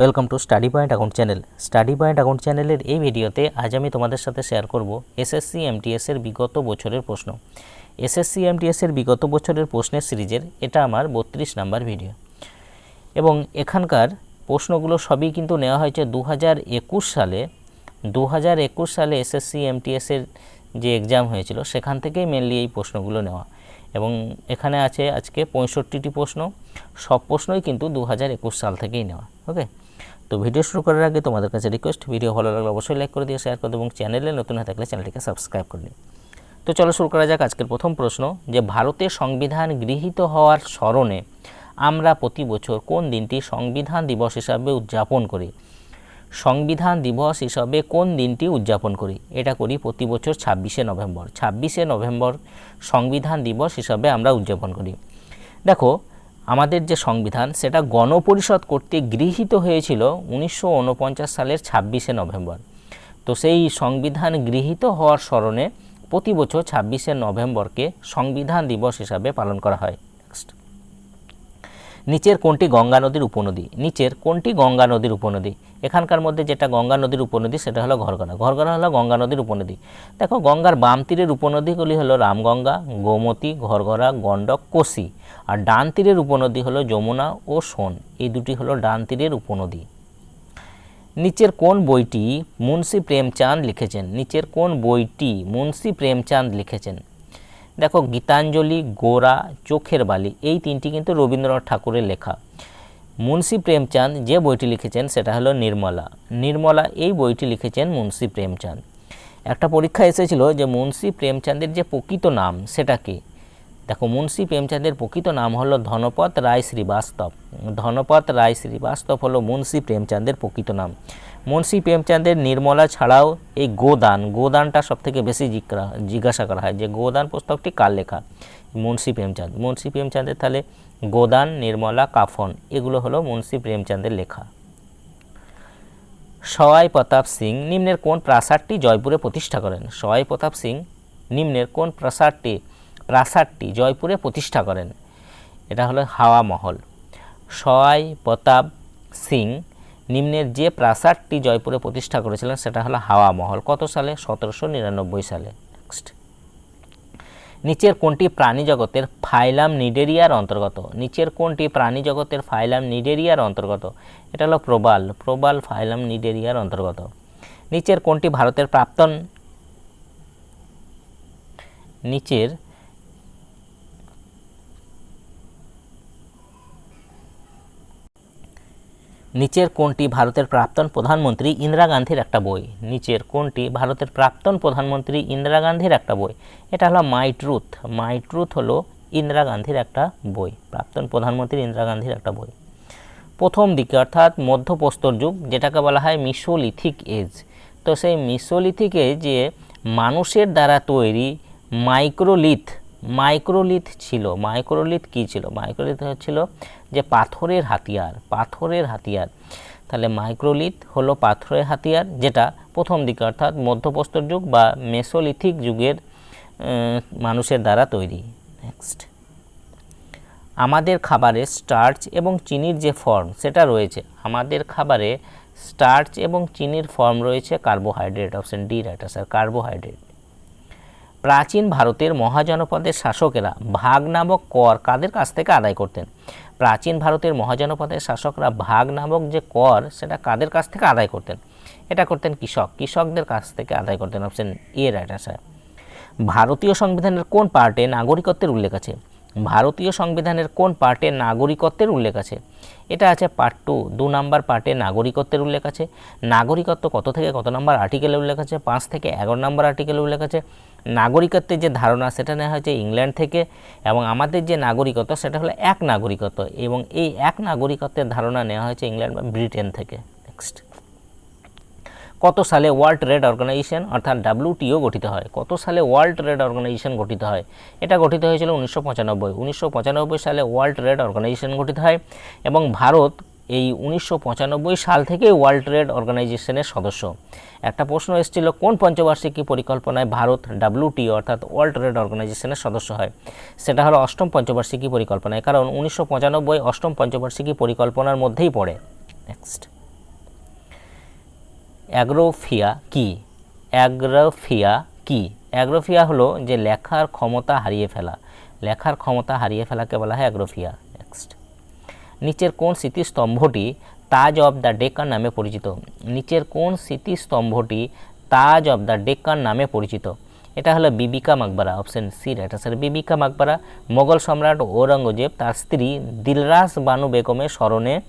Welcome to study point account channel study point account চ্যানেলের এই ভিডিওতে আজ আমি তোমাদের সাথে শেয়ার করব এসএসসি এমটিএস এর বিগত বছরের প্রশ্ন। এসএসসি এমটিএস এর বিগত বছরের প্রশ্নের সিরিজের এটা আমার বত্রিশ নাম্বার ভিডিও। এবং এখানকার প্রশ্নগুলো সবই কিন্তু নেওয়া হয়েছে দু হাজার একুশ সালে। দু হাজার একুশ সালে এসএসসি এমটিএস এর যে এক্সাম হয়েছিল, সেখান থেকেই মেনলি এই প্রশ্নগুলো নেওয়া। এবং এখানে আছে আজকে পঁয়ষট্টিটি প্রশ্ন। সব প্রশ্নই কিন্তু দু হাজার একুশ সাল থেকেই নেওয়া, ওকে? তো ভিডিও শুরু করার আগে তোমাদের কাছে রিকোয়েস্ট ভিডিও ভালো লাগলে অবশ্যই লাইক করে দিয়ে শেয়ার করে দিও এবং চ্যানেলে নতুন হয়ে থাকলে চ্যানেলটিকে সাবস্ক্রাইব করে তো চলো শুরু করা যাক আজকের প্রথম প্রশ্ন, যে ভারতের সংবিধান গৃহীত হওয়ার স্মরণে আমরা প্রতি বছর কোন দিনটি সংবিধান দিবস হিসাবে উদযাপন করি? সংবিধান দিবস হিসাবে কোন দিনটি উদযাপন করি? এটা করি প্রতি বছর ছাব্বিশে নভেম্বর। ছাব্বিশে নভেম্বর সংবিধান দিবস হিসাবে আমরা উদযাপন করি। দেখো, আমাদের যে সংবিধান, সেটা গণপরিষদ কর্তৃক গৃহীত হয়েছিল উনিশশো ঊনপঞ্চাশ সালের ছাব্বিশে নভেম্বর। তো সেই সংবিধান গৃহীত হওয়ার স্মরণে প্রতি বছর ছাব্বিশে নভেম্বরকে সংবিধান দিবস হিসাবে পালন করা হয়। নেক্সট নিচের কোনটি গঙ্গা নদীর উপনদী? নিচের কোনটি গঙ্গা নদীর উপনদী? এখানকার মধ্যে যেটা গঙ্গা নদীর উপনদী, সেটা হলো ঘরগড়া ঘরগড়া হলো গঙ্গা নদীর উপনদী। দেখো, গঙ্গার বাম তীরের উপনদীগুলি হলো রামগঙ্গা, গোমতী, ঘরগড়া, গণ্ডক, কোশি। আর ডান তীরের উপনদী হলো যমুনা ও সোন। এই দুটি হলো ডান তীরের উপনদী। নিচের কোন বইটি মুন্সী প্রেমচাঁদ লিখেছেন? নিচের কোন বইটি মুন্সী প্রেমচাঁদ লিখেছেন? দেখো, গীতাঞ্জলি, গোরা, চোখের বালি, এই তিনটি কিন্তু রবীন্দ্রনাথ ঠাকুরের লেখা। মুন্সী প্রেমচাঁদ যে বইটি লিখেছেন সেটা হলো নির্মলা। নির্মলা এই বইটি লিখেছেন মুন্সী প্রেমচাঁদ। একটা পরীক্ষা এসেছিল যে মুন্সী প্রেমচাঁদের যে প্রকৃত নাম সেটা কি? দেখো, মুন্সী প্রেমচাঁদের প্রকৃত নাম হলো ধনপত রায় শ্রীবাস্তব। ধনপত রায় শ্রীবাস্তব হলো মুন্সী প্রেমচাঁদের প্রকৃত নাম। মুন্সী প্রেমচাঁদের নির্মলা ছাড়াও এই গোদান, গোদানটা সব থেকে বেশি জিজ্ঞা- জিজ্ঞাসা করা হয় যে গোদান পুস্তকটি কার লেখা? মুন্সী প্রেমচাঁদ। মুন্সী প্রেমচাঁদের তাহলে গোদান, নির্মলা, কাফন, এগুলো হলো মুন্সী প্রেমচাঁদের লেখা। সওয়াই প্রতাপ সিং নিম্নের কোন প্রাসাদটি জয়পুরে প্রতিষ্ঠা করেন? সওয়াই প্রতাপ সিং নিম্নের কোন প্রাসাদটি প্রাসাদটি জয়পুরে প্রতিষ্ঠা করেন? এটা হলো হাওয়া মহল। সওয়াই প্রতাপ সিং নিম্নের যে প্রাসাদটি জয়পুরে প্রতিষ্ঠা করেছিলেন সেটা হলো হাওয়া মহল। কত সালে? সতেরোশো নিরানব্বই সালে। নেক্সট নিচের কোনটি প্রাণী জগতের ফাইলাম নিডেরিয়ার অন্তর্গত? নিচের কোনটি প্রাণী জগতের ফাইলাম নিডেরিয়ার অন্তর্গত? এটা হলো প্রবাল প্রবাল ফাইলাম নিডেরিয়ার অন্তর্গত। নিচের কোনটি ভারতের প্রাক্তন? নিচের নিচের কোনটি ভারতের প্রাক্তন প্রধানমন্ত্রী ইন্দিরা গান্ধীর একটা বই? নিচের কোনটি ভারতের প্রাক্তন প্রধানমন্ত্রী ইন্দিরা গান্ধীর একটা বই? এটা হলো মাই ট্রুথ। মাই ট্রুথ হলো ইন্দিরা গান্ধীর একটা বই, প্রাক্তন প্রধানমন্ত্রী ইন্দিরা গান্ধীর একটা বই। প্রথম দিকে অর্থাৎ মধ্যপ্রস্তর যুগ, যেটাকে বলা হয় মিসোলিথিক এজ। তো সেই মিসোলিথিক এজে মানুষের দ্বারা তৈরি মাইক্রোলিথ মাইক্রোলিথ ছিল। মাইক্রোলিথ কী ছিল? মাইক্রোলিথ হচ্ছিল যে পাথরের হাতিয়ার পাথরের হাতিয়ার। তাহলে মাইক্রোলিথ হলো পাথরের হাতিয়ার, যেটা প্রথম দিকে অর্থাৎ মধ্যপ্রস্তর যুগ বা মেসোলিথিক যুগের মানুষের দ্বারা তৈরি। নেক্সট আমাদের খাবারে স্টার্চ এবং চিনির যে ফর্ম, সেটা রয়েছে। আমাদের খাবারে স্টার্চ এবং চিনির ফর্ম রয়েছে carbohydrate option D right sir carbohydrate. প্রাচীন ভারতের মহাজনপদের শাসকেরা ভাগ নামক কর কাদের কাছ থেকে আদায় করতেন? প্রাচীন ভারতের মহাজনপদের শাসকরা ভাগ নামক যে কর, সেটা কাদের কাছ থেকে আদায় করতেন? এটা করতেন কৃষক। কৃষকদের কাছ থেকে আদায় করতেন অপশন এ রাইট স্যার ভারতীয় সংবিধানের কোন পার্টে নাগরিকত্বের উল্লেখ আছে? ভারতীয় সংবিধানের কোন পার্টে নাগরিকত্বের উল্লেখ আছে? এটা আছে পার্ট টু দু নম্বর পার্টে নাগরিকত্বের উল্লেখ আছে। নাগরিকত্ব কত থেকে কত নম্বর আর্টিকেলে উল্লেখ আছে? পাঁচ থেকে এগারো নম্বর আর্টিকেলে উল্লেখ আছে। নাগরিকত্বের যে ধারণা, সেটা নেওয়া হয়েছে ইংল্যান্ড থেকে এবং আমাদের যে নাগরিকত্ব, সেটা হলো এক নাগরিকত্ব এবং এই এক নাগরিকত্বের ধারণা নেওয়া হয়েছে ইংল্যান্ড বা ব্রিটেন থেকে। নেক্সট কত সালে ওয়ার্ল্ড ট্রেড অর্গানাইজেশন অর্থাৎ ডাব্লিউটিও গঠিত হয়? কত সালে ওয়ার্ল্ড ট্রেড অর্গানাইজেশন গঠিত হয়? এটা গঠিত হয়েছিল উনিশশো পঁচানব্বই। উনিশশো পঁচানব্বই সালে ওয়ার্ল্ড ট্রেড অর্গানাইজেশন গঠিত হয় এবং ভারত এই উনিশশো পঁচানব্বই সাল থেকে ওয়ার্ল্ড ট্রেড অর্গানাইজেশনের সদস্য। একটা প্রশ্ন এসেছিল, কোন পঞ্চবার্ষিকী পরিকল্পনায় ভারত ডাব্লিউটিও অর্থাৎ ওয়ার্ল্ড ট্রেড অর্গানাইজেশনের সদস্য হয়? সেটা হলো অষ্টম পঞ্চবার্ষিকী পরিকল্পনায়, কারণ উনিশশো অষ্টম পঞ্চবার্ষিকী পরিকল্পনার মধ্যেই পড়ে। নেক্সট অ্যাগ্রোফিয়া কি? অ্যাগ্রোফিয়া কি? অ্যাগ্রোফিয়া হলো যে লেখার ক্ষমতা হারিয়ে ফেলা। লেখার ক্ষমতা হারিয়ে ফেলাকে বলা হয় অ্যাগ্রোফিয়া। নেক্সট নিচের কোন স্মৃতিস্তম্ভটি তাজ অব দ্য ডেকান নামে পরিচিত? নিচের কোন স্মৃতিস্তম্ভটি তাজ অব দ্য ডেকান নামে পরিচিত? এটা হলো Bibika Maqbara option C right Bibika Maqbara. Mughal সম্রাট ঔরঙ্গজেব তার স্ত্রী দিলরাস বানু বেগমের স্মরণে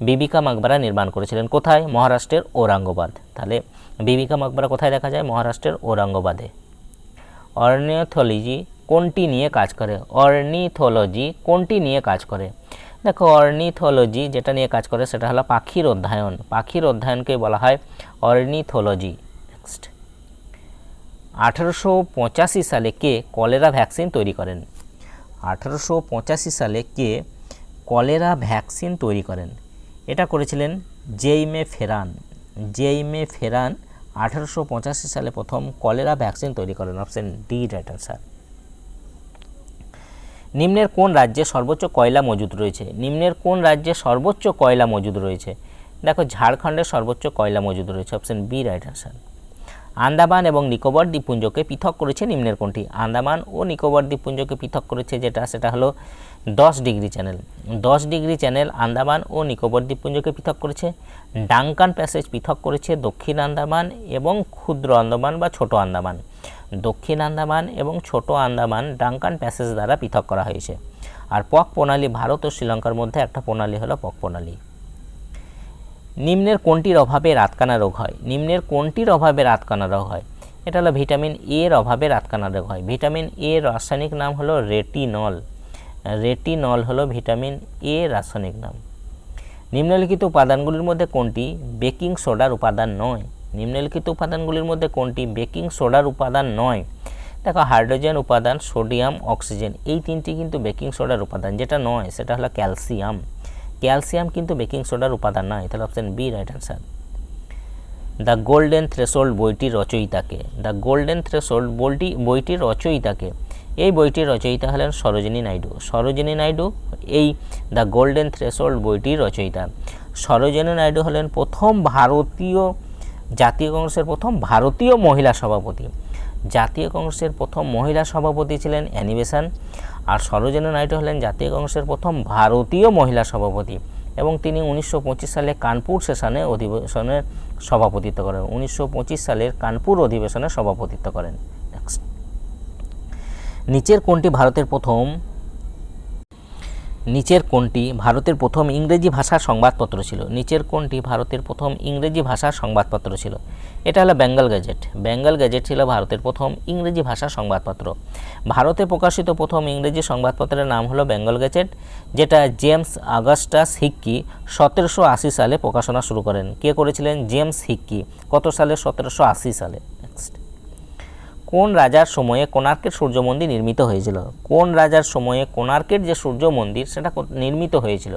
বিবিকা মাকবারা নির্মাণ করেছিলেন। কোথায়? মহারাষ্ট্রের ঔরঙ্গবাদ। তাহলে বিবিকা মাকবারা কোথায় দেখা যায়? মহারাষ্ট্রের ঔরঙ্গবাদে। অর্নিথোলজি কোনটি নিয়ে কাজ করে? অর্নিথোলজি কোনটি নিয়ে কাজ করে? দেখো অর্নিথোলজি যেটা নিয়ে কাজ করে সেটা হলো পাখির অধ্যয়ন। পাখির অধ্যয়নকে বলা হয় অর্নিথোলজি। নেক্সট আঠারোশো পঁচাশি সালে কে কলেরা ভ্যাকসিন তৈরি করেন? আঠারোশো পঁচাশি সালে কে কলেরা ভ্যাকসিন তৈরি করেন? এটা করেছিলেন জেইমে ফেরান। জেইমে ফেরান আঠারোশো পঁচাশি সালে প্রথম কলেরা ভ্যাকসিন তৈরি করেন। অপশন ডি রাইট আনসার নিম্নের কোন রাজ্যে সর্বোচ্চ কয়লা মজুদ রয়েছে? নিম্নের কোন রাজ্যে সর্বোচ্চ কয়লা মজুদ রয়েছে? দেখো ঝাড়খণ্ডের সর্বোচ্চ কয়লা মজুদ রয়েছে। Option B right answer Andaman এবং নিকোবর দ্বীপপুঞ্জকে পৃথক করেছে নিম্নের কোনটি? আন্দামান ও নিকোবর দ্বীপপুঞ্জকে পৃথক করেছে যেটা, সেটা হলো দশ ডিগ্রি চ্যানেল। দশ ডিগ্রি চ্যানেল আন্দামান ও নিকোবর দ্বীপপুঞ্জকে পৃথক করেছে। ডাঙ্কান প্যাসেজ পৃথক করেছে দক্ষিণ আন্দামান এবং ক্ষুদ্র আন্দামান বা ছোট আন্দামান। দক্ষিণ আন্দামান এবং ছোট আন্দামান ডাঙ্কান প্যাসেজ দ্বারা পৃথক করা হয়েছে। আর পক প্রণালী ভারত ও শ্রীলঙ্কার মধ্যে একটা প্রণালী হলো পক প্রণালী। নিম্নের কোনটির অভাবে রাতকানা রোগ হয়? নিম্নের কোনটির অভাবে রাতকানা রোগ হয়? এটা হলো ভিটামিন এর অভাবে রাতকানা রোগ হয়। ভিটামিন এ রাসায়নিক নাম হলো রেটিনল। রেটিনল হলো ভিটামিন এ রাসায়নিক নাম। নিম্নলিখিত উপাদানগুলির মধ্যে কোনটি? বেকিং সোডার উপাদান নয়। নিম্নলিখিত উপাদানগুলির মধ্যে কোনটি? বেকিং সোডার উপাদান নয়। দেখো, হাইড্রোজেন উপাদান, সোডিয়াম, অক্সিজেন, এই তিনটি কিন্তু বেকিং সোডার উপাদান। যেটা নয়, সেটা হলো ক্যালসিয়াম। ক্যালসিয়াম কিন্তু বেকিং সোডার উপাদান নয়। তাহলে option B, right answer. The golden threshold বইটির রচয়িতাকে। দ্য গোল্ডেন থ্রেশোল্ড বইটি বইটির রচয়িতাকে। এই বইটির রচয়িতা হলেন সরোজিনী নাইডু। সরোজিনী নাইডু, এই দ্য গোল্ডেন থ্রেশোল্ড বইটির রচয়িতা। সরোজিনী নাইডু হলেন প্রথম ভারতীয় জাতীয় কংগ্রেসের প্রথম ভারতীয় মহিলা সভাপতি। জাতীয় কংগ্রেসের প্রথম মহিলা সভাপতি ছিলেন অ্যানিবেশন আর সরোজিনী নাইডু হলেন জাতীয় কংগ্রেসের প্রথম ভারতীয় মহিলা সভাপতি এবং তিনি উনিশশো পঁচিশ সালে কানপুর সেশনে অধিবেশনে সভাপতিত্ব করেন। উনিশশো পঁচিশ সালের কানপুর অধিবেশনে সভাপতিত্ব করেন। নেক্সট নিচের কোনটি ভারতের প্রথম নিচের কোনটি ভারতের প্রথম ইংরেজি ভাষার সংবাদপত্র ছিল? নিচের কোনটি ভারতের প্রথম ইংরেজি ভাষার সংবাদপত্র ছিল? এটা হলো বেঙ্গল গ্যাজেট। বেঙ্গল গ্যাজেট ছিল ভারতের প্রথম ইংরেজি ভাষার সংবাদপত্র। ভারতে প্রকাশিত প্রথম ইংরেজি সংবাদপত্রের নাম হলো বেঙ্গল গ্যাজেট, যেটা জেমস আগস্টাস হিক্কি সতেরোশো আশি সালে প্রকাশনা শুরু করেন। কে করেছিলেন? James Hicky. কত সালে? সতেরোশো আশি সালে। কোন রাজার সময়ে কোণার্কের সূর্য মন্দির নির্মিত হয়েছিল? কোন রাজার সময়ে কোণার্কের যে সূর্য মন্দির, সেটা নির্মিত হয়েছিল?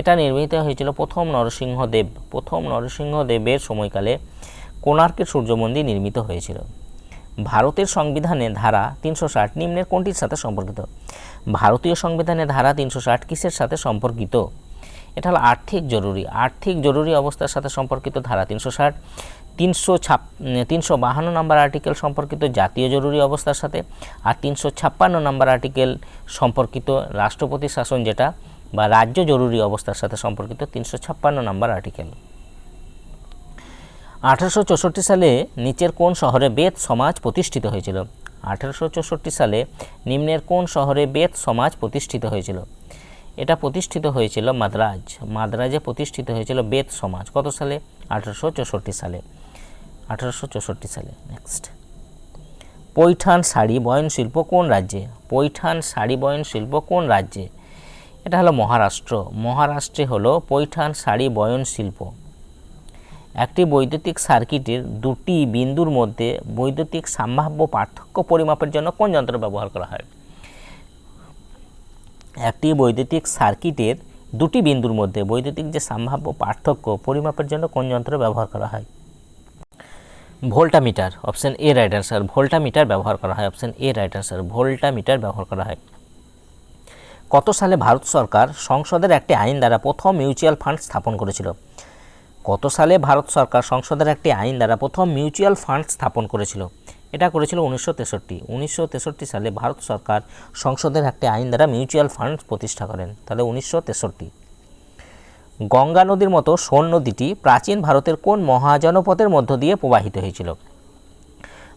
এটা নির্মিত হয়েছিল প্রথম নরসিংহদেব, প্রথম নরসিংহদেবের সময়কালে কোণার্কের সূর্য মন্দির নির্মিত হয়েছিল। ভারতের সংবিধানে ধারা তিনশো ষাট নিম্নের কোনটির সাথে সম্পর্কিত? ভারতীয় সংবিধানে ধারা তিনশো ষাট কিসের সাথে সম্পর্কিত? এটা হলো আর্থিক জরুরি। আর্থিক জরুরি অবস্থার সাথে সম্পর্কিত ধারা তিনশো ষাট। তিনশো ছাপ তিনশো বাহান্ন নম্বর আর্টিকেল সম্পর্কিত জাতীয় জরুরি অবস্থার সাথে আর তিনশো ছাপ্পান্ন নম্বর আর্টিকেল সম্পর্কিত রাষ্ট্রপতি শাসন যেটা বা রাজ্য জরুরি অবস্থার সাথে সম্পর্কিত তিনশো ছাপ্পান্ন নম্বর আর্টিকেল আঠারোশো চৌষট্টি সালে নিচের কোন শহরে বেদ সমাজ প্রতিষ্ঠিত হয়েছিল? আঠারোশো চৌষট্টি সালে নিম্নের কোন শহরে বেদ সমাজ প্রতিষ্ঠিত হয়েছিল? এটা প্রতিষ্ঠিত হয়েছিল মাদ্রাজ। মাদ্রাজে প্রতিষ্ঠিত হয়েছিল বেদ সমাজ। কত সালে? আঠারোশো চৌষট্টি সালে। আঠারোশো চৌষট্টি সালে নেক্সট পৈঠান শাড়ি বয়ন শিল্প কোন রাজ্যে? পৈঠান শাড়ি বয়ন শিল্প কোন রাজ্যে? এটা হলো মহারাষ্ট্র। মহারাষ্ট্রে হলো পৈঠান শাড়ি বয়ন শিল্প একটি বৈদ্যুতিক সার্কিটের দুটি বিন্দুর মধ্যে বৈদ্যুতিক সম্ভাব্য পার্থক্য পরিমাপের জন্য কোন যন্ত্র ব্যবহার করা হয়? একটি বৈদ্যুতিক সার্কিটের দুটি বিন্দুর মধ্যে বৈদ্যুতিক যে সম্ভাব্য পার্থক্য পরিমাপের জন্য কোন যন্ত্র ব্যবহার করা হয়? Voltameter option A right answer voltameter ব্যবহার করা হয় option A right answer voltameter ব্যবহার করা হয়। কত সালে ভারত সরকার সংসদের একটি আইন দ্বারা প্রথম মিউচুয়াল ফান্ড স্থাপন করেছিল? কত সালে ভারত সরকার সংসদের একটি আইন দ্বারা প্রথম মিউচুয়াল ফান্ড স্থাপন করেছিল? এটা করেছিল উনিশশো তেষট্টি। উনিশশো তেষট্টি সালে ভারত সরকার সংসদের একটি আইন দ্বারা মিউচুয়াল ফান্ড প্রতিষ্ঠা করেন। তাহলে উনিশশো তেষট্টি। গঙ্গা নদীর মতো সোন নদীটি প্রাচীন ভারতের কোন মহাজনপথের মধ্য দিয়ে প্রবাহিত হয়েছিল?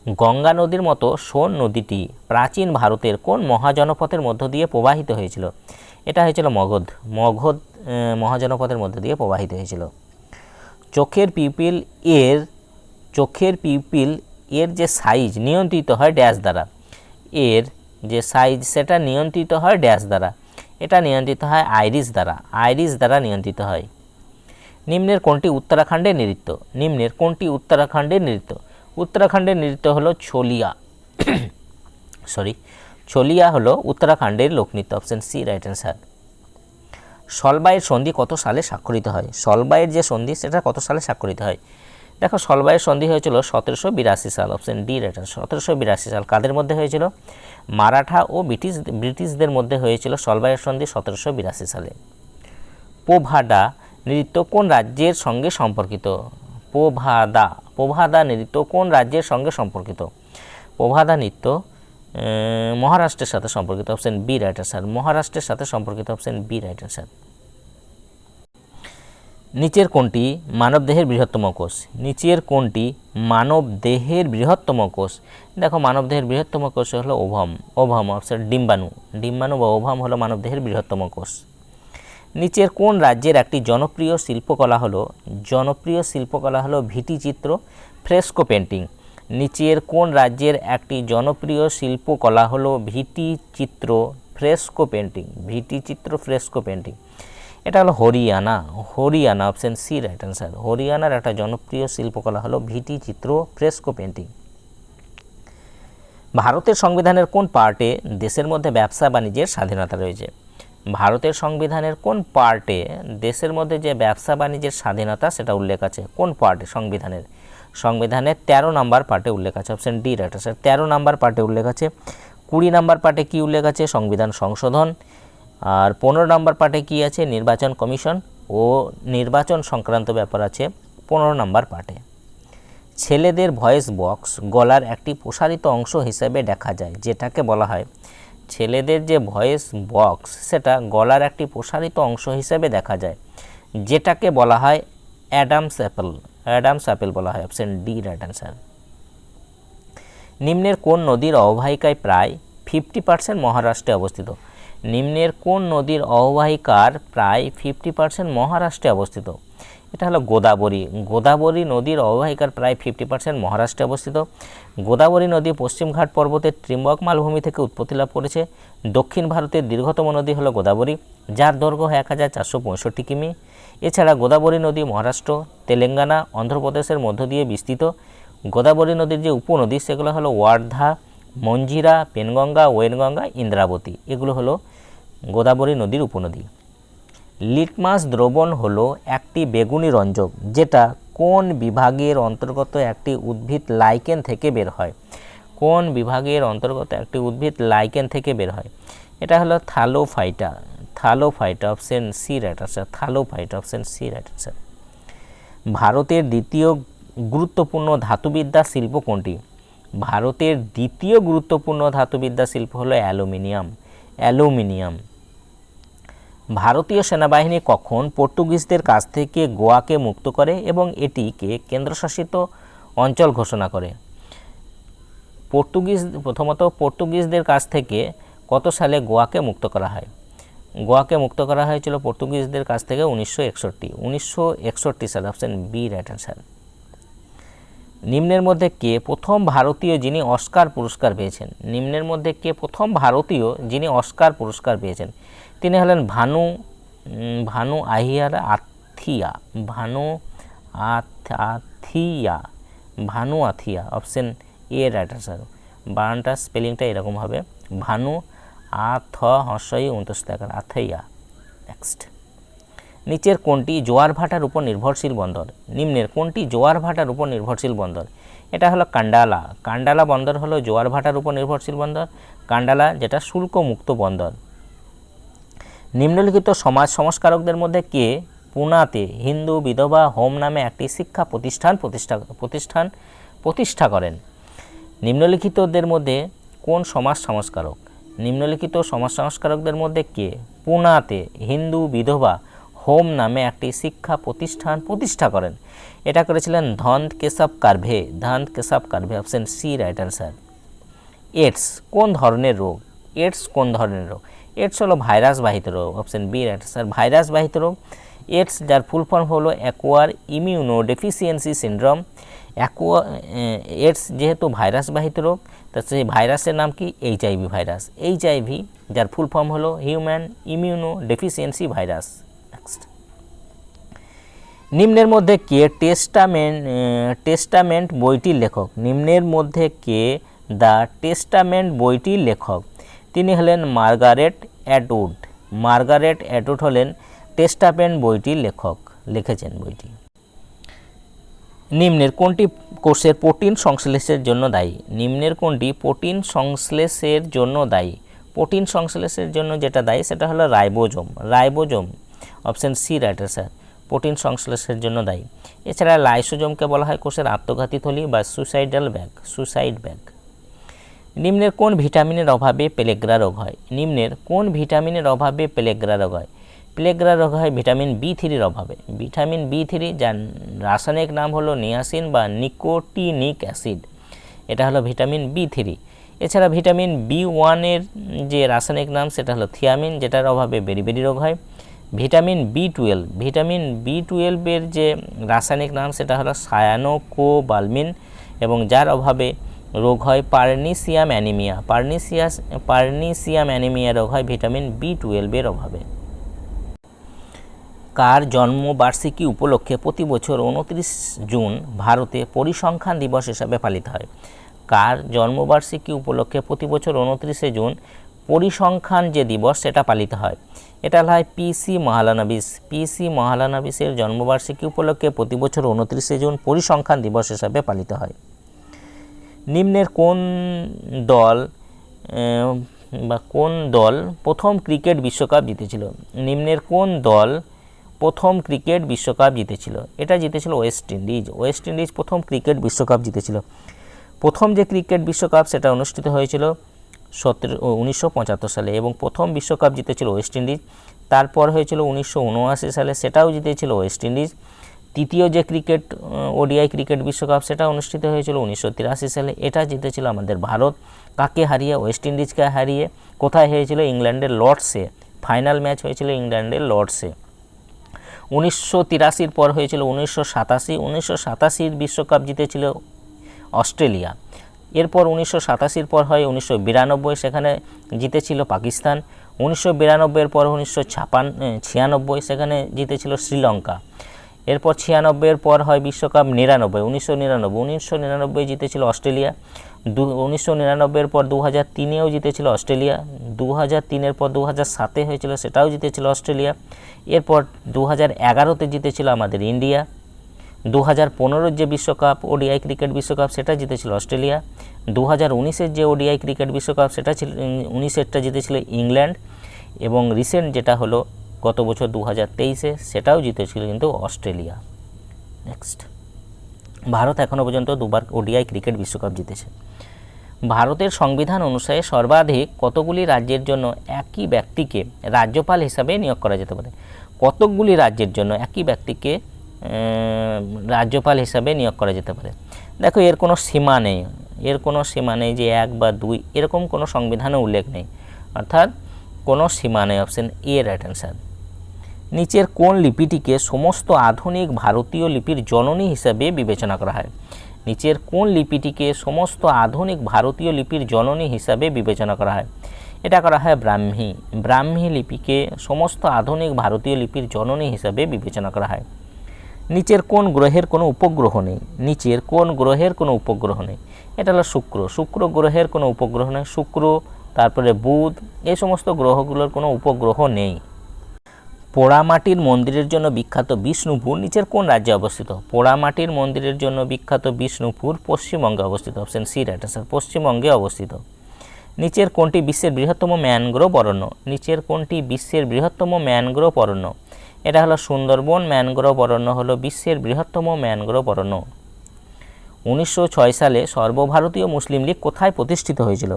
গঙ্গা নদীর মতো সোন নদীটি প্রাচীন ভারতের কোন মহাজনপথের মধ্য দিয়ে প্রবাহিত হয়েছিল? এটা হয়েছিল মগধ। মগধ মহাজনপথের মধ্য দিয়ে প্রবাহিত হয়েছিল। চোখের পিপিল এর, চোখের পিপিল এর যে সাইজ নিয়ন্ত্রিত হয় ড্যাশ দ্বারা। এর যে সাইজ সেটা নিয়ন্ত্রিত হয় ড্যাশ দ্বারা। এটা নিয়ন্ত্রিত হয় আইরিস দ্বারা। আইরিস দ্বারা নিয়ন্ত্রিত হয়। নিম্নের কোনটি উত্তরাখণ্ডের নৃত্য নিম্নের কোনটি উত্তরাখণ্ডের নৃত্য উত্তরাখণ্ডের নৃত্য হলো ছলিয়া। সরি ছলিয়া হলো উত্তরাখণ্ডের লোকনৃত্য। অপশন সি রাইট অ্যান্সার সলবাইয়ের সন্ধি কত সালে স্বাক্ষরিত হয়? সলবাইয়ের যে সন্ধি, সেটা কত সালে স্বাক্ষরিত হয়? দেখো, সলবাইয়ের সন্ধি হয়েছিল সতেরোশো বিরাশি সাল অপশন ডি রাইট সতেরোশো বিরাশি সাল। কাদের মধ্যে হয়েছিল? মারাঠা ও ব্রিটিশ, ব্রিটিশদের মধ্যে হয়েছিল সলবাইয়ের সন্ধি সতেরোশো বিরাশি সালে। পোভাডা নৃত্য কোন রাজ্যের সঙ্গে সম্পর্কিত? পোভাদা পোভাদা নৃত্য কোন রাজ্যের সঙ্গে সম্পর্কিত? পোভাদা নৃত্য মহারাষ্ট্রের সাথে সম্পর্কিত অপশন বি রাইট অ্যান্সার মহারাষ্ট্রের সাথে সম্পর্কিত অপশন বি রাইট অ্যান্সার নিচের কোনটি মানবদেহের বৃহত্তম কোষ। নিচের কোনটি মানবদেহের বৃহত্তম কোষ। দেখো, মানবদেহের বৃহত্তম কোষ হলো ওভাম। ওভাম, অপশন ডিম্বাণু। ডিম্বাণু বা ওভাম হলো মানবদেহের বৃহত্তম কোষ। নিচের কোন রাজ্যের একটি জনপ্রিয় শিল্পকলা হলো, জনপ্রিয় শিল্পকলা হলো ভিটি চিত্র ফ্রেস্কো পেন্টিং। নিচের কোন রাজ্যের একটি জনপ্রিয় শিল্পকলা হলো ভিটি চিত্র ফ্রেস্কো পেন্টিং। ভিটি চিত্র ফ্রেস্কো পেন্টিং। এটা হলো Haryana Haryana option C right answer হরিয়ানার একটা জনপ্রিয় শিল্পকলা হলো ভিটি চিত্র ফ্রেস্কো পেন্টিং ভারতের সংবিধানের কোন পার্টে দেশের মধ্যে ব্যবসা বাণিজ্যের স্বাধীনতা রয়েছে? ভারতের সংবিধানের কোন পার্টে দেশের মধ্যে যে ব্যবসা বাণিজ্যের স্বাধীনতা সেটা উল্লেখ আছে? কোন পার্টে? সংবিধানের। সংবিধানের তেরো নাম্বার পার্টে উল্লেখ আছে অপশন ডি রাইট আছে তেরো নাম্বার পার্টে উল্লেখ আছে। কুড়ি নাম্বার পার্টে কি উল্লেখ আছে? সংবিধান সংশোধন। আর পনেরো নাম্বার পার্টে কি আছে? নির্বাচন কমিশন ও নির্বাচন সংক্রান্ত ব্যাপার আছে পনেরো নাম্বার পার্টে। ছেলেদের ভয়েস বক্স গলার একটি প্রসারিত অংশ হিসেবে দেখা যায়, যেটাকে বলা হয় ছেলেদের যে ভয়েস বক্স, সেটা গলার একটি প্রসারিত অংশ হিসেবে দেখা যায়, যেটাকে বলা হয় অ্যাডামস অ্যাপেল অ্যাডামস অ্যাপেল বলা হয়, অপশন ডি, রাইট অ্যান্সার। নিম্নের কোন নদীর অববাহিকায় প্রায় ফিফটি পার্সেন্ট মহারাষ্ট্রে অবস্থিত? নিম্নের কোন নদীর অববাহিকার প্রায় ফিফটি পার্সেন্ট মহারাষ্ট্রে অবস্থিত? এটা হলো গোদাবরী। গোদাবরী নদীর অববাহিকার প্রায় ফিফটি পার্সেন্ট মহারাষ্ট্রে অবস্থিত। গোদাবরী নদী পশ্চিমঘাট পর্বতের ত্রিম্বক মালভূমি থেকে উৎপত্তি লাভ করেছে। দক্ষিণ ভারতের দীর্ঘতম নদী হলো গোদাবরী, যার দৈর্ঘ্য এক হাজার চারশো পঁয়ষট্টি কিমি। এছাড়া গোদাবরী নদী মহারাষ্ট্র, তেলেঙ্গানা, অন্ধ্রপ্রদেশের মধ্য দিয়ে বিস্তৃত। গোদাবরী নদীর যে উপনদী, সেগুলো হলো ওয়ার্ধা, মঞ্জিরা, পেনগঙ্গা, ওয়েনগঙ্গা, ইন্দ্রাবতী। এগুলো হলো গোদাবরী নদীর উপনদী। লিটমাস দ্রবণ হলো একটি বেগুনি রঞ্জক যেটা কোন বিভাগের অন্তর্গত একটি উদ্ভিদ লাইকেন থেকে বের হয়। কোন বিভাগের অন্তর্গত একটি উদ্ভিদ লাইকেন থেকে বের হয়। এটা হলো thallophyta thallophyta option C right answer, thallophyta option C right answer. ভারতের দ্বিতীয় গুরুত্বপূর্ণ ধাতুবিদ্যা শিল্প কোনটি? ভারতের দ্বিতীয় গুরুত্বপূর্ণ ধাতুবিদ্যা শিল্প হলো অ্যালুমিনিয়াম অ্যালুমিনিয়াম। ভারতীয় সেনাবাহিনী কখন পর্তুগিজদের কাছ থেকে গোয়াকে মুক্ত করে এবং এটিকে কেন্দ্রশাসিত অঞ্চল ঘোষণা করে? পর্তুগিজ, প্রথমত পর্তুগিজদের কাছ থেকে কত সালে গোয়াকে মুক্ত করা হয়? গোয়াকে মুক্ত করা হয়েছিল পর্তুগিজদের কাছ থেকে উনিশশো একষট্টি উনিশশো একষট্টি সালে, অপশন বি, রাইট অ্যান্সার। নিম্নের মধ্যে কে প্রথম ভারতীয় যিনি অস্কার পুরস্কার পেয়েছেন? নিম্নের মধ্যে কে প্রথম ভারতীয় যিনি অস্কার পুরস্কার পেয়েছেন? তিনি হলেন ভানু ভানু আহিয়ার Athaiya, Bhanu আথ- Athaiya, Bhanu Athaiya option A right answer বানানটা স্পেলিংটা এরকম হবে। ভানু আথ হর্ষই উনত্রিশ টাকার আথইয়া নেক্সট নিচের কোনটি জোয়ার ভাটার উপর নির্ভরশীল বন্দর? নিম্নের কোনটি জোয়ার ভাটার উপর নির্ভরশীল বন্দর? এটা হলো কান্ডালা। কান্ডালা বন্দর হলো জোয়ার ভাটার উপর নির্ভরশীল বন্দর। কান্ডালা যেটা শুল্কমুক্ত বন্দর। নিম্নলিখিত সমাজ সংস্কারকদের মধ্যে কে? পুনাতে হিন্দু বিধবা হোম নামে একটি শিক্ষা প্রতিষ্ঠান প্রতিষ্ঠা প্রতিষ্ঠান প্রতিষ্ঠা করেন। নিম্নলিখিতদের মধ্যে কোন সমাজ সংস্কারক? নিম্নলিখিত সমাজ সংস্কারকদের মধ্যে কে? পুনাতে হিন্দু বিধবা হোম নামে একটি শিক্ষা প্রতিষ্ঠান প্রতিষ্ঠা করেন। এটা করেছিলেন Dhondo Keshav Karve. Dhondo Keshav Karve option C, right answer. AIDS কোন ধরনের রোগ? এডস কোন ধরনের রোগ? এডস হলো ভাইরাস বাহিত রোগ option B right sir virus বাহিত রোগ এডস যার ফুল ফর্ম হলো acquire immunodeficiency syndrome aqua AIDS যেহেতু ভাইরাস বাহিত রোগ, তা সেই ভাইরাসের নাম কি? এইচআইভি ভাইরাস এইচআইভি যার ফুল ফর্ম হলো human immunodeficiency virus next নিম্নের মধ্যে কে টেস্টামেন্ট টেস্টামেন্ট বইটির লেখক? নিম্নের মধ্যে কে দ্য টেস্টামেন্ট বইটির লেখক? তিনি হলেন মার্গারেট অ্যাটউড। মার্গারেট অ্যাটউড হলেন টেস্টামেন্ট বইটির লেখক, লিখেছেন বইটি। নিম্নের কোনটি কোষের প্রোটিন সংশ্লেষের জন্য দায়ী? নিম্নের কোনটি প্রোটিন সংশ্লেষের জন্য দায়ী? প্রোটিন সংশ্লেষের জন্য যেটা দায়ী সেটা হলো ribosome. Ribosome, option C writer sir, protein সংশ্লেষের জন্য দায়ী। এছাড়া লাইসোজোমকে বলা হয় কোষের আত্মঘাতী থলি বা সুসাইডাল ব্যাগ, সুসাইড ব্যাগ। নিম্নের কোন ভিটামিনের অভাবে পেলেগ্রা রোগ হয়? নিম্নের কোন ভিটামিনের অভাবে পেলেগ্রা রোগ হয়? প্লেগ্রা রোগ হয় ভিটামিন বি থ্রির অভাবে। ভিটামিন বি থ্রি যার রাসায়নিক নাম হলো নিয়াসিন বা নিকোটিনিক অ্যাসিড। এটা হলো ভিটামিন বি থ্রি। এছাড়া ভিটামিন বি ওয়ানের যে রাসায়নিক নাম, সেটা হলো থিয়ামিন, যেটার অভাবে বেরিবেরি রোগ হয়। Vitamin B twelve. Vitamin B টুয়েলভের যে রাসায়নিক নাম, সেটা হলো সায়ানোকোবালমিন এবং যার অভাবে রোগ হয় pernicious anaemia. Pernicious pernicious anaemia রোগ হয় ভিটামিন বি টুয়েলভের অভাবে। কার জন্মবার্ষিকী উপলক্ষে প্রতি বছর উনত্রিশ জুন ভারতে পরিসংখ্যান দিবস হিসাবে পালিত হয়। কার জন্মবার্ষিকী উপলক্ষে প্রতি বছর উনত্রিশে জুন পরিসংখ্যান যে দিবস, সেটা পালিত হয়। এটা হয় পিসি মহালানবিস পিসি মহালানবিসের জন্মবার্ষিকী উপলক্ষে প্রতি বছর উনত্রিশে জুন পরিসংখ্যান দিবস হিসাবে পালিত হয়। নিম্নের কোন দল বা কোন দল প্রথম ক্রিকেট বিশ্বকাপ জিতেছিল? নিম্নের কোন দল প্রথম ক্রিকেট বিশ্বকাপ জিতেছিল? এটা জিতেছিল ওয়েস্ট ইন্ডিজ। ওয়েস্ট ইন্ডিজ প্রথম ক্রিকেট বিশ্বকাপ জিতেছিল। প্রথম যে ক্রিকেট বিশ্বকাপ, সেটা অনুষ্ঠিত হয়েছিল সতেরো উনিশশো সালে এবং প্রথম বিশ্বকাপ জিতেছিল ওয়েস্ট ইন্ডিজ। তারপর হয়েছিল উনিশশো উনআশি সালে, সেটাও জিতেছিল ওয়েস্ট ইন্ডিজ। তৃতীয় যে ক্রিকেট ওডিআই ক্রিকেট বিশ্বকাপ, সেটা অনুষ্ঠিত হয়েছিল উনিশশো তিরাশি সালে। এটা জিতেছিল আমাদের ভারত। কাকে হারিয়ে, ওয়েস্ট ইন্ডিজকে হারিয়ে কোথায় হয়েছিল ইংল্যান্ডের লর্ডসে। ফাইনাল ম্যাচ হয়েছিল ইংল্যান্ডের লর্ডসে। উনিশশো তিরাশির পর হয়েছিল উনিশশো সাতাশি। উনিশশো সাতাশির বিশ্বকাপ জিতেছিল অস্ট্রেলিয়া। এরপর উনিশশো সাতাশির পর হয় উনিশশো বিরানব্বই। সেখানে জিতেছিল পাকিস্তান। উনিশশো বিরানব্বইয়ের পর উনিশশো ছাপান ছিয়ানব্বই। সেখানে জিতেছিল শ্রীলঙ্কা। এরপর ছিয়ানব্বইয়ের পর হয় বিশ্বকাপ নিরানব্বই, উনিশশো নিরানব্বই উনিশশো নিরানব্বই জিতেছিল অস্ট্রেলিয়া, দু উনিশশো নিরানব্বইয়ের পর দু হাজার তিনেও জিতেছিল অস্ট্রেলিয়া দু হাজার তিনের পর দু হাজার সাতে হয়েছিল সেটাও জিতেছিল অস্ট্রেলিয়া, এরপর দু হাজার এগারোতে জিতেছিল আমাদের ইন্ডিয়া দু হাজার পনেরোর যে বিশ্বকাপ, ওডিআই ক্রিকেট বিশ্বকাপ সেটা জিতেছিল অস্ট্রেলিয়া দু হাজার উনিশের যে ওডিআই ক্রিকেট বিশ্বকাপ সেটা ছিল উনিশেরটা জিতেছিল ইংল্যান্ড এবং রিসেন্ট যেটা হলো গত বছর দু হাজার তেইশে সেটাও জিতেছিল কিন্তু অস্ট্রেলিয়া। নেক্সট ভারত এখনও পর্যন্ত দুবার ওডিআই ক্রিকেট বিশ্বকাপ জিতেছে। ভারতের সংবিধান অনুসারে সর্বাধিক কতগুলি রাজ্যের জন্য একই ব্যক্তিকে রাজ্যপাল হিসাবে নিয়োগ করা যেতে পারে? কতকগুলি রাজ্যের জন্য একই ব্যক্তিকে রাজ্যপাল হিসাবে নিয়োগ করা যেতে পারে? দেখো, এর কোনো সীমা নেই। এর কোনো সীমা নেই যে এক বা দুই, এরকম কোনো সংবিধানে উল্লেখ নেই। অর্থাৎ কোনো সীমা নেই অপশন এ রাইট অ্যান্সার নিচের কোন লিপিটিকে সমস্ত আধুনিক ভারতীয় লিপির জননী হিসাবে বিবেচনা করা হয়? নিচের কোন লিপিটিকে সমস্ত আধুনিক ভারতীয় লিপির জননী হিসাবে বিবেচনা করা হয়? এটা করা হয় ব্রাহ্মী। ব্রাহ্মী লিপিকে সমস্ত আধুনিক ভারতীয় লিপির জননী হিসাবে বিবেচনা করা হয়। নিচের কোন গ্রহের কোনো উপগ্রহ নেই? নিচের কোন গ্রহের কোনো উপগ্রহ নেই? এটা হলো শুক্র। শুক্র গ্রহের কোনো উপগ্রহ নেই। শুক্র, তারপরে বুধ এই সমস্ত গ্রহগুলোর কোনো উপগ্রহ নেই। পোড়ামাটির মন্দিরের জন্য বিখ্যাত বিষ্ণুপুর, নিচের কোন রাজ্যে অবস্থিত? পোড়ামাটির মন্দিরের জন্য বিখ্যাত বিষ্ণুপুর পশ্চিমবঙ্গে অবস্থিত। অপশন সি রাইট স্যার পশ্চিমবঙ্গে অবস্থিত। নিচের কোনটি বিশ্বের বৃহত্তম ম্যানগ্রোভ অরণ্য? নিচের কোনটি বিশ্বের বৃহত্তম ম্যানগ্রোভ অরণ্য? এটা হলো সুন্দরবন, ম্যানগ্রোভ অরণ্য হলো বিশ্বের বৃহত্তম ম্যানগ্রোভ অরণ্য। উনিশশো ছয় সালে সর্বভারতীয় মুসলিম লীগ কোথায় প্রতিষ্ঠিত হয়েছিল?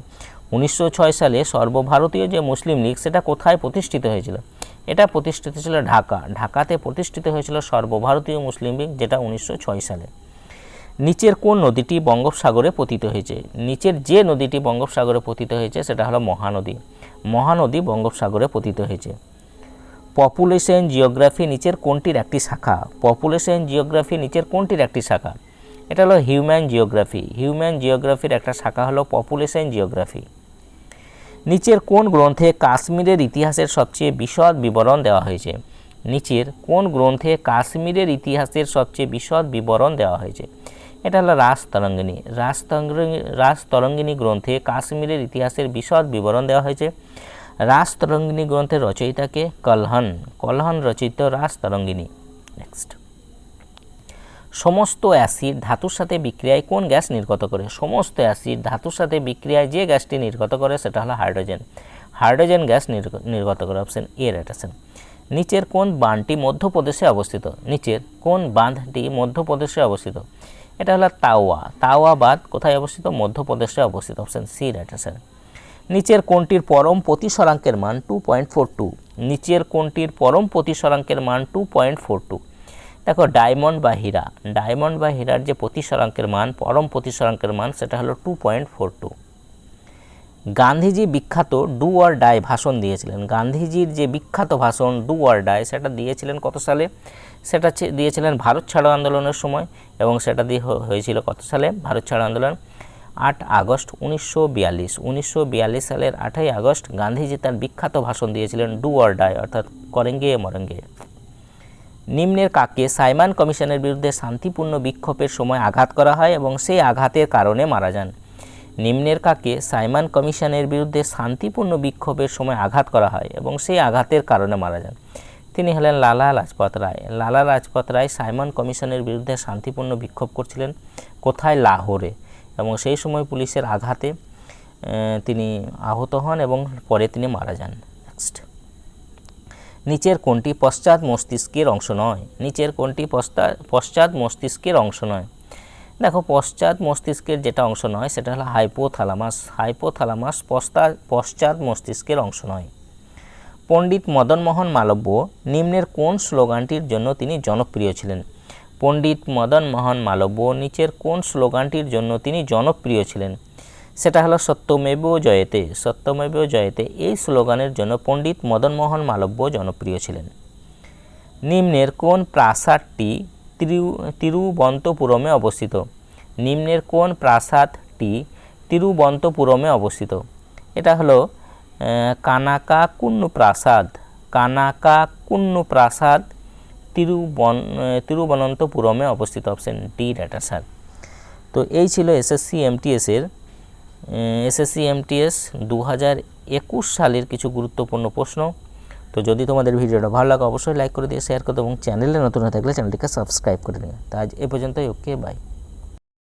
উনিশশো ছয় সালে সর্বভারতীয় যে মুসলিম লীগ, সেটা কোথায় প্রতিষ্ঠিত হয়েছিল? এটা প্রতিষ্ঠিত ছিল ঢাকা। ঢাকাতে প্রতিষ্ঠিত হয়েছিল সর্বভারতীয় মুসলিম লীগ, যেটা উনিশশো ছয় সালে। নিচের কোন নদীটি বঙ্গোপসাগরে পতিত হয়েছে? নিচের যে নদীটি বঙ্গোপসাগরে পতিত হয়েছে, সেটা হলো মহানদী। মহানদী বঙ্গোপসাগরে পতিত হয়েছে। পপুলেশন জিওগ্রাফি নিচের কোনটির একটি শাখা? পপুলেশন জিওগ্রাফি নিচের কোনটির একটি শাখা? এটা হলো হিউম্যান জিওগ্রাফি। হিউম্যান জিওগ্রাফির একটা শাখা হলো পপুলেশন জিওগ্রাফি। নিচের কোন গ্রন্থে কাশ্মীরের ইতিহাসের সবচেয়ে বিশদ বিবরণ দেওয়া হয়েছে? নিচের কোন গ্রন্থে কাশ্মীরের ইতিহাসের সবচেয়ে বিশদ বিবরণ দেওয়া হয়েছে? এটা হলো রাস তরঙ্গিনী। রাস তরঙ্গিনী রাস তরঙ্গিনী গ্রন্থে কাশ্মীরের ইতিহাসের বিশদ বিবরণ দেওয়া হয়েছে। রাস তরঙ্গিনী গ্রন্থের রচয়িতাকে কলহন। কলহন রচিত রাস তরঙ্গিনী। নেক্সট সমস্ত অ্যাসিড ধাতুর সাথে বিক্রিয়ায় কোন গ্যাস নির্গত করে? সমস্ত অ্যাসিড ধাতুর সাথে বিক্রিয়ায় যে গ্যাসটি নির্গত করে সেটা হলো হাইড্রোজেন। হাইড্রোজেন গ্যাস নির্গ- নির্গত করে অপশন এ রাইটেশন নিচের কোন বাঁধটি মধ্যপ্রদেশে অবস্থিত? নিচের কোন বাঁধটি মধ্যপ্রদেশে অবস্থিত? এটা হলো তাওয়া। তাওয়া বাঁধ কোথায় অবস্থিত? মধ্যপ্রদেশে অবস্থিত। অপশন সি রাইটেশন নিচের কোনটির পরম প্রতিসরাঙ্কের মান টু পয়েন্ট ফোর টু নিচের কোনটির পরম প্রতিসরাঙ্কের মান টু পয়েন্ট ফোর টু দেখো ডায়মন্ড বা হীরা। ডায়মন্ড বা হীরার যে প্রতিসরাঙ্কের মান, পরম প্রতিসরাঙ্কের মান, সেটা হলো two point four two Gandhiji বিখ্যাত ডু অর ডাই ভাষণ দিয়েছিলেন। গান্ধীজির যে বিখ্যাত ভাষণ ডু অর ডাই সেটা দিয়েছিলেন কত সালে? সেটা দিয়েছিলেন ভারত ছাড়ো আন্দোলনের সময় এবং সেটা দিয়ে হয়েছিল কত সালে? ভারত ছাড়ো আন্দোলন আট আগস্ট উনিশশো বিয়াল্লিশ। উনিশশো বিয়াল্লিশ সালের আটই আগস্ট গান্ধীজি তার বিখ্যাত ভাষণ দিয়েছিলেন ডু অর ডাই অর্থাৎ করেঙ্গে মরেঙ্গে। নিম্নের কাকে সাইমান কমিশনের বিরুদ্ধে শান্তিপূর্ণ বিক্ষোভের সময় আঘাত করা হয় এবং সেই আঘাতের কারণে মারা যান। নিম্নের কাকে সাইমান কমিশনের বিরুদ্ধে শান্তিপূর্ণ বিক্ষোভের সময় আঘাত করা হয় এবং সেই আঘাতের কারণে মারা যান। তিনি হলেন লালা লাজপত রায়। লালা লাজপত রায় সাইমন কমিশনের বিরুদ্ধে শান্তিপূর্ণ বিক্ষোভ করছিলেন কোথায়? লাহোরে। এবং সেই সময় পুলিশের আঘাতে তিনি আহত হন এবং পরে তিনি মারা যান। নেক্সট। নিচের কোনটি পশ্চাৎ মস্তিষ্কের অংশ নয়। নিচের কোনটি পশ্চা- পশ্চাৎ মস্তিষ্কের অংশ নয়। দেখো, পশ্চাৎ মস্তিষ্কের যেটা অংশ নয়, সেটা হলো হাইপোথ্যালামাস। হাইপোথ্যালামাস পশ্চাৎ পশ্চাৎ মস্তিষ্কের অংশ নয়। পণ্ডিত মদনমোহন মালব্য নিম্নের কোন স্লোগানটির জন্য তিনি জনপ্রিয় ছিলেন? পণ্ডিত মদনমোহন মালব্য নিচের কোন স্লোগানটির জন্য তিনি জনপ্রিয় ছিলেন? সেটা হলো সত্যমেব জয়তে সত্যমেব জয়তে এই স্লোগানের জন্য পণ্ডিত মদনমোহন মালব্য জনপ্রিয় ছিলেন। নিম্নের কোন প্রাসাদটি তিরু, তিরুবন্তপুরমে অবস্থিত। নিম্নের কোন প্রাসাদটি তিরুবন্তপুরমে অবস্থিত। এটা হলো কানাকা কুন্নু প্রাসাদ, কানাকা কুন্নু প্রাসাদ তিরুবন তিরুবনন্তপুরমে অবস্থিত, অপশন ডি ডেটাসার তো এই ছিল এসএসসি এমটিএসের এসএসসি এমটিএস দু হাজার একুশ সালের কিছু গুরুত্বপূর্ণ প্রশ্ন। তো যদি তোমাদের ভিডিওটা ভালো লাগে, অবশ্যই লাইক করে দিয়ে শেয়ার করো এবং চ্যানেলে নতুন হয়ে থাকলে চ্যানেলটিকে সাবস্ক্রাইব করে নিও তো আজ এ পর্যন্তই ওকে বাই